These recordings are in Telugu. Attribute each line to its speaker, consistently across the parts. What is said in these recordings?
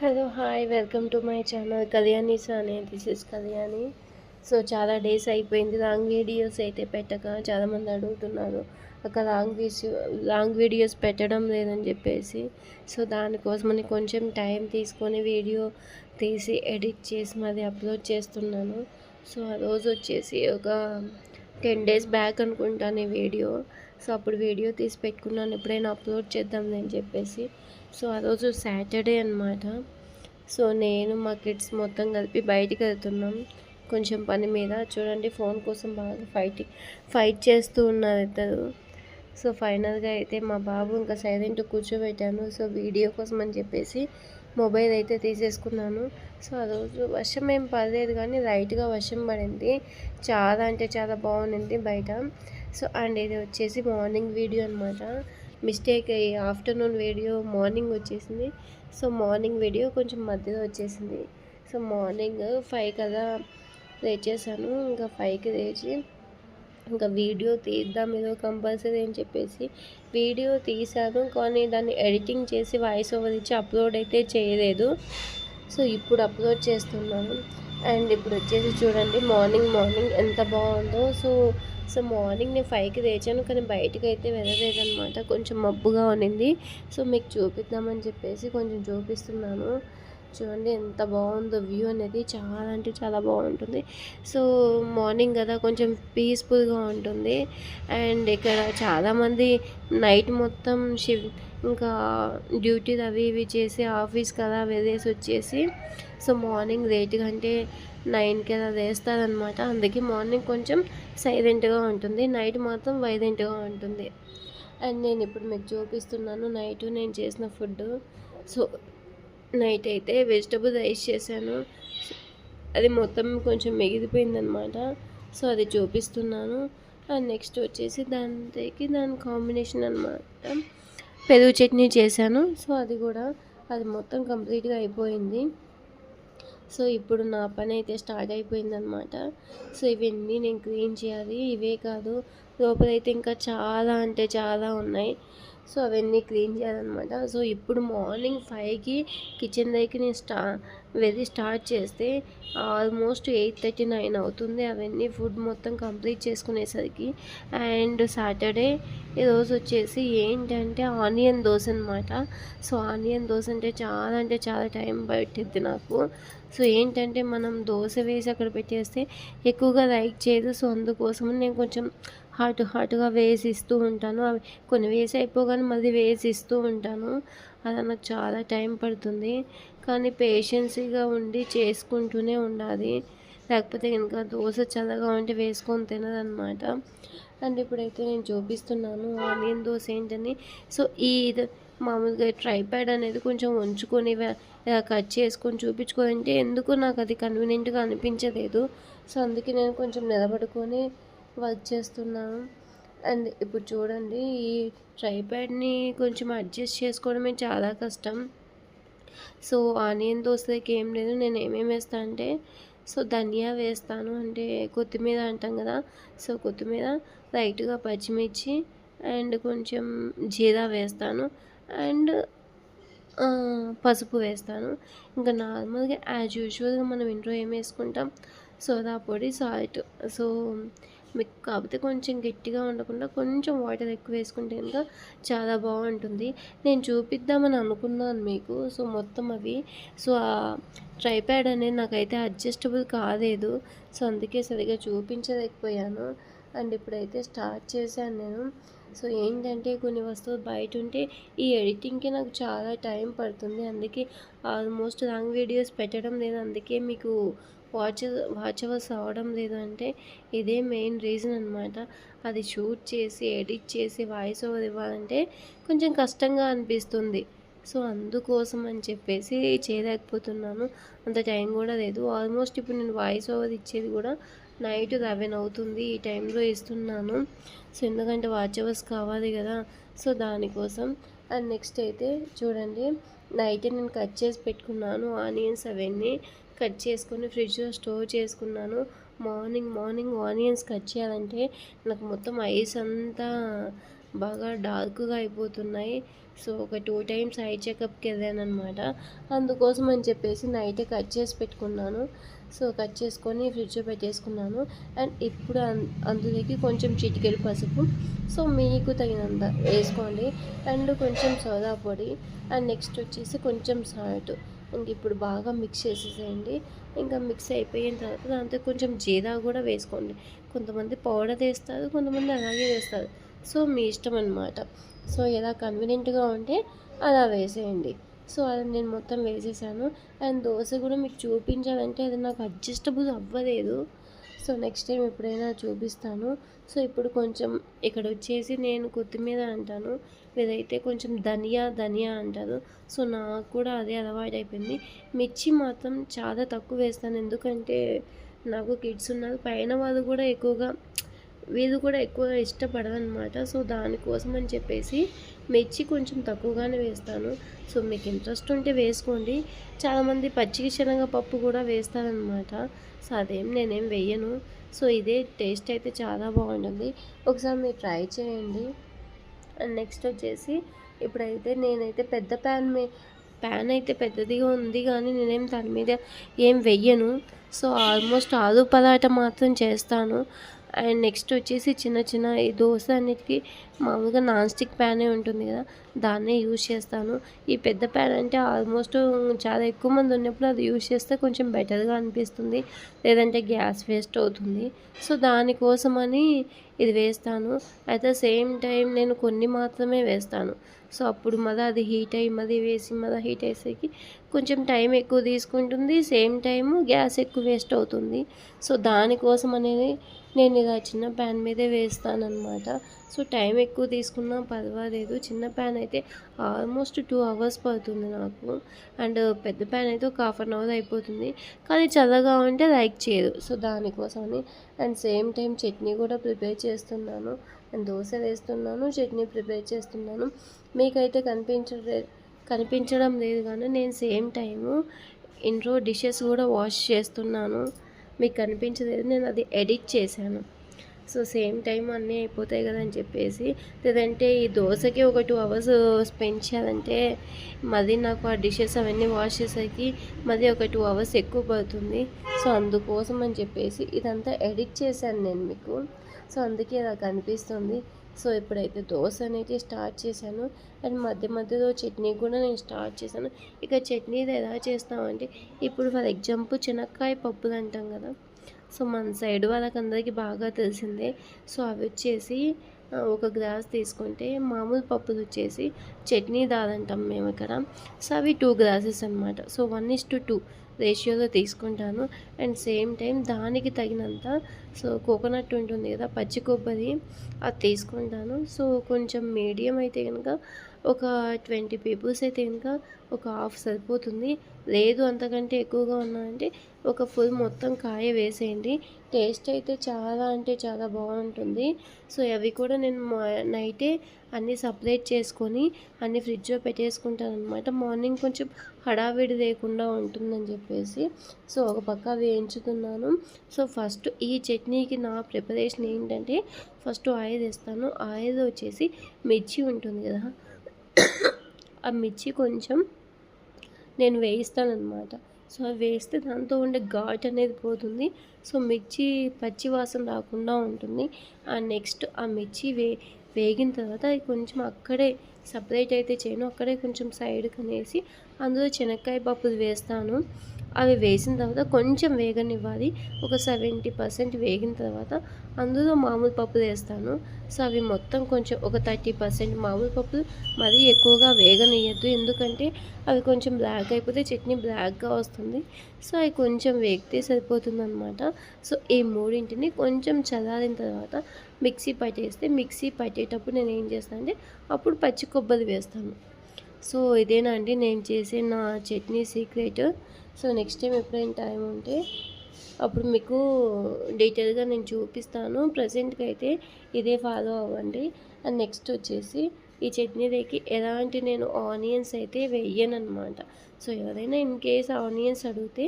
Speaker 1: Hello hi welcome to my channel Kalyani Sane. This is Kalyani. So చాలా డేస్ అయిపోయింది. లాంగ్ వీడియోస్ అయితే పెట్టక చాలామంది అడుగుతున్నారు. అక్కడ లాంగ్ వీడియో లాంగ్ వీడియోస్ పెట్టడం లేదని చెప్పేసి. సో దానికోసమని కొంచెం టైం తీసుకొని వీడియో తీసి ఎడిట్ చేసి మరి అప్లోడ్ చేస్తున్నాను. సో ఆ రోజు వచ్చేసి ఒక టెన్ డేస్ బ్యాక్ అనుకుంటాను ఈ వీడియో. సో అప్పుడు వీడియో తీసి పెట్టుకున్నాను. ఎప్పుడైనా అప్లోడ్ చేద్దాం అని చెప్పేసి. సో ఆ రోజు సాటర్డే అనమాట సో నేను మా కిడ్స్ మొత్తం కలిపి బయటికి వెళ్తున్నాం. కొంచెం పని మీద. చూడండి ఫోన్ కోసం బాగా ఫైట్ ఫైట్ చేస్తూ ఉన్నారు ఇద్దరు. సో ఫైనల్గా అయితే మా బాబు ఇంకా సైలెంట్ కూర్చోబెట్టాను. సో వీడియో కోసం అని చెప్పేసి మొబైల్ అయితే తీసేసుకున్నాను. సో ఆ రోజు వర్షం ఏం పడలేదు కానీ లైట్గా వర్షం పడింది. చాలా అంటే చాలా బాగుంది బయట. సో అండ్ ఇది వచ్చేసి మార్నింగ్ వీడియో అనమాట మిస్టేక్ అయ్యి ఆఫ్టర్నూన్ వీడియో మార్నింగ్ వచ్చేసింది. సో మార్నింగ్ వీడియో కొంచెం మధ్యలో వచ్చేసింది. సో మార్నింగ్ ఫైవ్ కదా లేచేసాను. ఇంకా ఫైవ్కి లేచి ఇంకా వీడియో తీద్దాం ఏదో కంపల్సరీ అని చెప్పేసి వీడియో తీశాను. కానీ దాన్ని ఎడిటింగ్ చేసి వాయిస్ ఓవర్ ఇచ్చి అప్లోడ్ అయితే చేయలేదు. సో ఇప్పుడు అప్లోడ్ చేస్తున్నాను. అండ్ ఇప్పుడు వచ్చేసి చూడండి మార్నింగ్ మార్నింగ్ ఎంత బాగుందో. సో సో మార్నింగ్ నేను ఫైవ్కి లేచాను కానీ బయటకు అయితే వెళ్ళలేదనమాట కొంచెం మబ్బుగా ఉన్నింది. సో మీకు చూపిద్దామని చెప్పేసి కొంచెం చూపిస్తున్నాను. చూడండి ఎంత బాగుందో వ్యూ అనేది చాలా అంటే చాలా బాగుంటుంది. సో మార్నింగ్ కదా కొంచెం పీస్ఫుల్గా ఉంటుంది. అండ్ ఇక్కడ చాలామంది నైట్ మొత్తం షివ్ ఇంకా డ్యూటీలు అవి ఇవి చేసి ఆఫీస్ కదా వెళ్ళేసి వచ్చేసి సో మార్నింగ్ లేట్గా అంటే నైన్కి అలా వేస్తారనమాట అందుకే మార్నింగ్ కొంచెం సైలెంట్గా ఉంటుంది. నైట్ మాత్రం వైలెంట్గా ఉంటుంది. అండ్ నేను ఇప్పుడు మీకు చూపిస్తున్నాను. నైట్ నేను చేసిన ఫుడ్ సో నైట్ అయితే వెజిటబుల్ రైస్ చేశాను. అది మొత్తం కొంచెం మిగిలిపోయిందనమాట సో అది చూపిస్తున్నాను. అండ్ నెక్స్ట్ వచ్చేసి దానికి దాని కాంబినేషన్ అనమాట పెరుగు చట్నీ చేశాను. సో అది కూడా అది మొత్తం కంప్లీట్గా అయిపోయింది. సో ఇప్పుడు నా పని అయితే స్టార్ట్ అయిపోయిందనమాట సో ఇవన్నీ నేను క్లీన్ చేయాలి. ఇవే కాదు లోపలైతే ఇంకా చాలా అంటే చాలా ఉన్నాయి. సో అవన్నీ క్లీన్ చేయాలన్నమాట. సో ఇప్పుడు మార్నింగ్ ఫైవ్కి కిచెన్ దగ్గరికి నేను స్టా వెళ్ళి స్టార్ట్ చేస్తే ఆల్మోస్ట్ ఎయిట్ థర్టీ నైన్ అవుతుంది. అవన్నీ ఫుడ్ మొత్తం కంప్లీట్ చేసుకునేసరికి అండ్ సాటర్డే ఈరోజు వచ్చేసి ఏంటంటే ఆనియన్ దోశ అనమాట సో ఆనియన్ దోశ అంటే చాలా అంటే చాలా టైం పట్టిద్ది నాకు. సో ఏంటంటే మనం దోశ వేసి అక్కడ పెట్టేస్తే ఎక్కువగా లైక్ చేయదు. సో అందుకోసం నేను కొంచెం హాట్ హాట్గా వేసి ఇస్తూ ఉంటాను. అవి కొన్ని వేసి అయిపోగానే మళ్ళీ వేసి ఇస్తూ ఉంటాను. అలా నాకు చాలా టైం పడుతుంది. కానీ పేషెన్సీగా ఉండి చేసుకుంటూనే ఉండాలి. లేకపోతే ఇంకా దోశ చల్లగా ఉంటే వేసుకొని తినదనమాట అండ్ ఇప్పుడైతే నేను చూపిస్తున్నాను ఆనియన్ దోశ ఏంటని. సో ఈ మామూలుగా ట్రైప్యాడ్ అనేది కొంచెం ఉంచుకొని ఇలా కట్ చేసుకొని చూపించుకోవాలంటే ఎందుకు నాకు అది కన్వీనియంట్గా అనిపించలేదు. సో అందుకే నేను కొంచెం నిలబడుకొని వర్క్ చేస్తున్నాను. అండ్ ఇప్పుడు చూడండి ఈ ట్రైప్యాడ్ని కొంచెం అడ్జస్ట్ చేసుకోవడమే చాలా కష్టం. సో ఆనియన్ దోశలకి ఏం లేదు నేను ఏమేమి వేస్తాను అంటే సో ధనియా వేస్తాను. అంటే కొత్తిమీర అంటాం కదా సో కొత్తిమీర లైట్గా పచ్చిమిర్చి అండ్ కొంచెం జీరా వేస్తాను. అండ్ పసుపు వేస్తాను. ఇంకా నార్మల్గా యాజ్ యూజువల్గా మనం ఇంట్లో ఏం వేసుకుంటాం? సోదా పొడి సాల్ట్ సో మీకు కాకపోతే కొంచెం గట్టిగా ఉండకుండా కొంచెం వాటర్ ఎక్కువ వేసుకుంటే కనుక చాలా బాగుంటుంది. నేను చూపిద్దామని అనుకున్నాను మీకు. సో మొత్తం అవి. సో ఆ ట్రైప్యాడ్ అనేది నాకైతే అడ్జస్టబుల్ కాలేదు. సో అందుకే సరిగా చూపించలేకపోయాను. అండ్ ఇప్పుడైతే స్టార్ట్ చేశాను నేను. సో ఏంటంటే కొన్ని వస్తువులు బయట ఉంటే ఈ ఎడిటింగ్కి నాకు చాలా టైం పడుతుంది. అందుకే ఆల్మోస్ట్ లాంగ్ వీడియోస్ పెట్టడం లేదు. అందుకే మీకు వాచ్ వాచ్ అవర్స్ అవడం లేదు అంటే ఇదే మెయిన్ రీజన్ అనమాట అది షూట్ చేసి ఎడిట్ చేసి వాయిస్ ఓవర్ ఇవ్వాలంటే కొంచెం కష్టంగా అనిపిస్తుంది. సో అందుకోసం అని చెప్పేసి చేయలేకపోతున్నాను. అంత టైం కూడా లేదు. ఆల్మోస్ట్ ఇప్పుడు నేను వాయిస్ ఓవర్ ఇచ్చేది కూడా నైట్ లెవెన్ అవుతుంది. ఈ టైంలో ఇస్తున్నాను. సో ఎందుకంటే వాచ్ అవర్స్ కావాలి కదా. సో దానికోసం. అండ్ నెక్స్ట్ అయితే చూడండి. నైట్ నేను కట్ చేసి పెట్టుకున్నాను ఆనియన్స్ అవన్నీ కట్ చేసుకొని ఫ్రిడ్జ్లో స్టోర్ చేసుకున్నాను. మార్నింగ్ మార్నింగ్ ఆనియన్స్ కట్ చేయాలంటే నాకు మొత్తం ఐస్ అంతా బాగా డార్క్గా అయిపోతున్నాయి. సో ఒక టూ టైమ్స్ ఐ చెకప్కి వెళ్ళాను అనమాట అందుకోసం అని చెప్పేసి నైటే కట్ చేసి పెట్టుకున్నాను. సో కట్ చేసుకొని ఫ్రిడ్జ్లో పెట్టేసుకున్నాను. అండ్ ఇప్పుడు అందులోకి కొంచెం చిటికెలు పసుపు. సో మీకు తగినంత వేసుకోండి. అండ్ కొంచెం సోదా పొడి. అండ్ నెక్స్ట్ వచ్చేసి కొంచెం సాల్ట్. ఇంక ఇప్పుడు బాగా మిక్స్ చేసేసేయండి. ఇంకా మిక్స్ అయిపోయిన తర్వాత దాంతో కొంచెం జీరా కూడా వేసుకోండి. కొంతమంది పౌడర్ వేస్తారు కొంతమంది అలాగే వేస్తారు. సో మీ ఇష్టం అనమాట సో ఎలా కన్వీనియంట్గా ఉంటే అలా వేసేయండి. సో అది నేను మొత్తం వేసేసాను. అండ్ దోశ కూడా మీకు చూపించాలంటే అది నాకు అడ్జస్టబుల్ అవ్వలేదు. సో నెక్స్ట్ టైం ఎప్పుడైనా చూపిస్తాను. సో ఇప్పుడు కొంచెం ఇక్కడ వచ్చేసి నేను కొత్తిమీర అంటాను. ఇదైతే కొంచెం ధనియా ధనియా అంటారు. సో నాకు కూడా అదే అలవాటు అయిపోయింది. మిర్చి మాత్రం చాలా తక్కువ వేస్తాను. ఎందుకంటే నాకు కిడ్స్ ఉన్నారు. పైన వాళ్ళు కూడా ఎక్కువగా వీళ్ళు కూడా ఎక్కువగా ఇష్టపడదనమాట సో దానికోసం అని చెప్పేసి మిర్చి కొంచెం తక్కువగానే వేస్తాను. సో మీకు ఇంట్రెస్ట్ ఉంటే వేసుకోండి. చాలామంది పచ్చికి శనగ పప్పు కూడా వేస్తారనమాట. సో అదేం నేనేం వేయను. సో ఇదే టేస్ట్ అయితే చాలా బాగుంటుంది. ఒకసారి మీరు ట్రై చేయండి. అండ్ నెక్స్ట్ వచ్చేసి ఇప్పుడైతే నేనైతే పెద్ద ప్యాన్ మీ ప్యాన్ అయితే పెద్దదిగా ఉంది కానీ నేనేం దాని మీద ఏం వెయ్యను సో ఆల్మోస్ట్ ఆలు పదార్థం మాత్రం చేస్తాను. అండ్ నెక్స్ట్ వచ్చేసి చిన్న చిన్న ఈ దోశ అన్నిటికీ మామూలుగా నాన్ స్టిక్ ప్యానే ఉంటుంది కదా దాన్నే యూజ్ చేస్తాను. ఈ పెద్ద ప్యాన్ అంటే ఆల్మోస్ట్ చాలా ఎక్కువ మంది ఉన్నప్పుడు అది యూజ్ చేస్తే కొంచెం బెటర్గా అనిపిస్తుంది లేదంటే గ్యాస్ వేస్ట్ అవుతుంది. సో దానికోసమని ఇది వేస్తాను. అట్ ద సేమ్ టైం నేను కొన్ని మాత్రమే వేస్తాను. సో అప్పుడు మద అది హీట్ అయ్యి మది వేసి మద హీట్ అయ్యేసరికి కొంచెం టైం ఎక్కువ తీసుకుంటుంది. సేమ్ టైము గ్యాస్ ఎక్కువ వేస్ట్ అవుతుంది. సో దానికోసం అనేది నేను ఇలా చిన్న ప్యాన్ మీదే వేస్తానమాట సో టైం ఎక్కువ తీసుకున్నా పర్వాలేదు. చిన్న ప్యాన్ అయితే ఆల్మోస్ట్ టూ అవర్స్ పడుతుంది నాకు. అండ్ పెద్ద ప్యాన్ అయితే ఒక హాఫ్ అన్ అవర్ అయిపోతుంది. కానీ చల్లగా ఉంటే లైక్ చేయదు. సో దానికోసమని. అండ్ సేమ్ టైం చట్నీ కూడా ప్రిపేర్ చేస్తున్నాను నేను దోశ వేస్తున్నాను చట్నీ ప్రిపేర్ చేస్తున్నాను. మీకైతే కనిపించే కనిపించడం లేదు కానీ నేను సేమ్ టైము ఇంట్లో డిషెస్ కూడా వాష్ చేస్తున్నాను. మీకు కనిపించలేదు నేను అది ఎడిట్ చేశాను. సో సేమ్ టైం అన్నీ అయిపోతాయి కదా అని చెప్పేసి లేదంటే ఈ దోశకి ఒక టూ అవర్స్ స్పెండ్ చేయాలంటే మళ్ళీ నాకు ఆ డిషెస్ అవన్నీ వాష్ చేసేకి మళ్ళీ ఒక టూ అవర్స్ ఎక్కువ పడుతుంది. సో అందుకోసం అని చెప్పేసి ఇదంతా ఎడిట్ చేశాను నేను మీకు. సో అందుకే ఇలా కనిపిస్తుంది. సో ఇప్పుడైతే దోశ అనేది స్టార్ట్ చేశాను. అండ్ మధ్య మధ్యలో చట్నీ కూడా నేను స్టార్ట్ చేశాను. ఇక చట్నీ ఎలా చేస్తామంటే ఇప్పుడు ఫర్ ఎగ్జాంపుల్ చెనక్కాయ పప్పులు అంటాం కదా సో మన సైడ్ వాళ్ళకందరికీ బాగా తెలిసిందే. సో అవి వచ్చేసి ఒక గ్లాస్ తీసుకుంటే మామూలు పప్పులు వచ్చేసి చట్నీ దాదంటాం మేము ఇక్కడ. సో అవి టూ గ్లాసెస్ అనమాట so one is to two. రేషియోలో తీసుకుంటాను. అండ్ సేమ్ టైం దానికి తగినంత సో కోకోనట్ ఉంటుంది కదా పచ్చి కొబ్బరి అది తీసుకుంటాను. సో కొంచెం మీడియం అయితే కనుక ఒక ట్వంటీ పీపుల్స్ అయితే ఇంకా ఒక హాఫ్ సరిపోతుంది. లేదు అంతకంటే ఎక్కువగా ఉన్నాయంటే ఒక ఫుల్ మొత్తం కాయ వేసేయండి. టేస్ట్ అయితే చాలా అంటే చాలా బాగుంటుంది. సో అవి కూడా నేను నైటే అన్నీ సపరేట్ చేసుకొని అన్నీ ఫ్రిడ్జ్లో పెట్టేసుకుంటాను అనమాట మార్నింగ్ కొంచెం హడావిడి లేకుండా ఉంటుందని చెప్పేసి సో ఒక పక్క వేయించుతున్నాను. సో ఫస్ట్ ఈ చట్నీకి నా ప్రిపరేషన్ ఏంటంటే ఫస్ట్ ఆయిల్ వేస్తాను. ఆయిల్ వచ్చేసి మిర్చి ఉంటుంది కదా ఆ మిర్చి కొంచెం నేను వేయిస్తాను సో అవి వేస్తే దాంతో ఉండే ఘాట్ అనేది పోతుంది. సో మిర్చి పచ్చి వాసన రాకుండా ఉంటుంది. ఆ నెక్స్ట్ ఆ మిర్చి వే వేగిన తర్వాత అది కొంచెం అక్కడే సపరేట్ అయితే చేయను. అక్కడే కొంచెం సైడ్కి అనేసి అందులో శనక్కాయ పప్పులు వేస్తాను. అవి వేసిన తర్వాత కొంచెం వేగనివ్వాలి. ఒక సెవెంటీ పర్సెంట్ వేగిన తర్వాత అందులో మామూలు పప్పులు వేస్తాను. సో అవి మొత్తం కొంచెం ఒక థర్టీ పర్సెంట్ మామూలు పప్పులు మరీ ఎక్కువగా వేగనియద్దు ఎందుకంటే అవి కొంచెం బ్లాక్ అయిపోతే చట్నీ బ్లాక్గా వస్తుంది. సో అవి కొంచెం వేగితే సరిపోతుంది అనమాట సో ఈ మూడింటిని కొంచెం చల్లారిన తర్వాత మిక్సీ పట్టేస్తే మిక్సీ పట్టేటప్పుడు నేను ఏం చేస్తాను అంటే అప్పుడు పచ్చి కొబ్బరి వేస్తాను. సో ఇదేనా అండి? నేను చేసే నా chutney secret. So next time ఎప్పుడైనా టైం ఉంటే అప్పుడు మీకు డీటెయిల్గా నేను చూపిస్తాను. ప్రజెంట్కి అయితే ఇదే ఫాలో అవ్వండి. అండ్ నెక్స్ట్ వచ్చేసి ఈ చట్నీలోకి ఎలాంటి నేను ఆనియన్స్ అయితే వేయను అనమాట సో ఎవరైనా ఇన్ కేస్ ఆనియన్స్ అడిగితే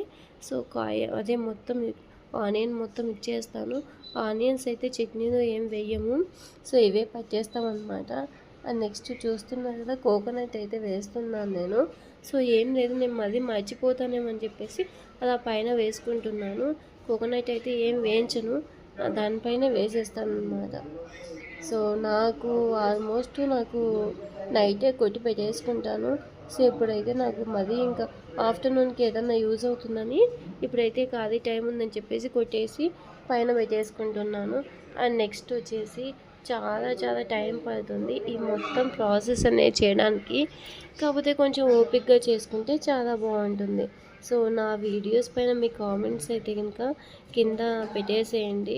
Speaker 1: సో కాయ అదే మొత్తం ఆనియన్ మొత్తం ఇచ్చేస్తాను. ఆనియన్స్ అయితే చట్నీలో ఏం వేయము. సో ఇవే పట్టేస్తాం అనమాట అండ్ నెక్స్ట్ చూస్తున్నారు కదా కోకోనట్ అయితే వేస్తున్నాను నేను. సో ఏం లేదు నేను మళ్ళీ మర్చిపోతానేమని చెప్పేసి అలా పైన వేసుకుంటున్నాను. కోకోనట్ అయితే ఏం వేయించను దానిపైన వేసేస్తాను అనమాట సో నాకు ఆల్మోస్ట్ నాకు నైటే కొట్టి పెట్టేసుకుంటాను. సో ఇప్పుడైతే నాకు మరీ ఇంకా ఆఫ్టర్నూన్కి ఏదన్నా యూజ్ అవుతుందని ఇప్పుడైతే ఖాళీ టైం ఉందని చెప్పేసి కొట్టేసి పైన పెట్టేసుకుంటున్నాను. అండ్ నెక్స్ట్ వచ్చేసి చాలా చాలా టైం పడుతుంది ఈ మొత్తం ప్రాసెస్ అనేది చేయడానికి. కాకపోతే కొంచెం ఓపిక్గా చేసుకుంటే చాలా బాగుంటుంది. సో నా వీడియోస్ పైన మీ కామెంట్స్ అయితే కనుక కింద పెట్టేసేయండి.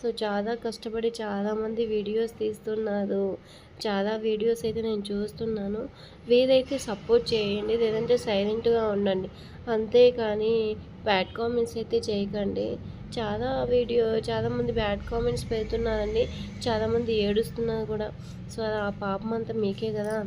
Speaker 1: సో చాలా కష్టపడి చాలామంది వీడియోస్ తీస్తున్నారు. చాలా వీడియోస్ అయితే నేను చూస్తున్నాను. వీలైతే సపోర్ట్ చేయండి లేదంటే సైలెంట్గా ఉండండి. అంతేకాని బ్యాడ్ కామెంట్స్ అయితే చేయకండి. చాలా వీడియో చాలామంది బ్యాడ్ కామెంట్స్ పెడుతున్నారండి. చాలామంది ఏడుస్తున్నారు కూడా. సో ఆ పాపం అంతా మీకే కదా.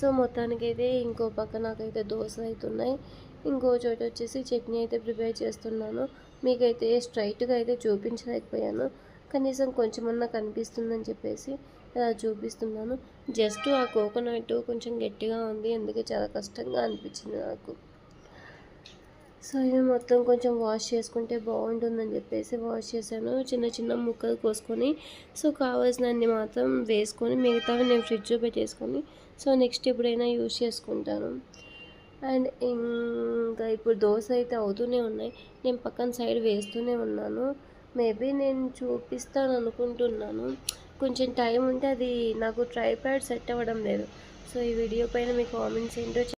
Speaker 1: సో మొత్తానికైతే ఇంకో పక్క నాకైతే దోశలు ఉన్నాయి. ఇంకో చోట వచ్చేసి చట్నీ అయితే ప్రిపేర్ చేస్తున్నాను. మీకైతే స్ట్రైట్గా అయితే చూపించలేకపోయాను. కనీసం కొంచెమన్నా కనిపిస్తుందని చెప్పేసి ఇలా చూపిస్తున్నాను. జస్ట్ ఆ కోకోనట్ కొంచెం గట్టిగా ఉంది. అందుకే చాలా కష్టంగా అనిపించింది నాకు. సో ఇది మొత్తం కొంచెం వాష్ చేసుకుంటే బాగుంటుందని చెప్పేసి వాష్ చేశాను. చిన్న చిన్న ముక్కలు కోసుకొని సో కావాల్సినన్ని మాత్రం వేసుకొని మిగతావి నేను ఫ్రిడ్జ్లో పెట్టేసుకొని సో నెక్స్ట్ ఎప్పుడైనా యూజ్ చేసుకుంటాను. అండ్ ఇంకా ఇప్పుడు దోశ అయితే అవుతూనే ఉన్నాయి. నేను పక్కన సైడ్ వేస్తూనే ఉన్నాను. మేబీ నేను చూపిస్తాను అనుకుంటున్నాను. కొంచెం టైం ఉంటే అది నాకు ట్రైప్యాడ్ సెట్ అవ్వడం లేదు. సో ఈ వీడియో పైన మీ కామెంట్స్ ఏంటో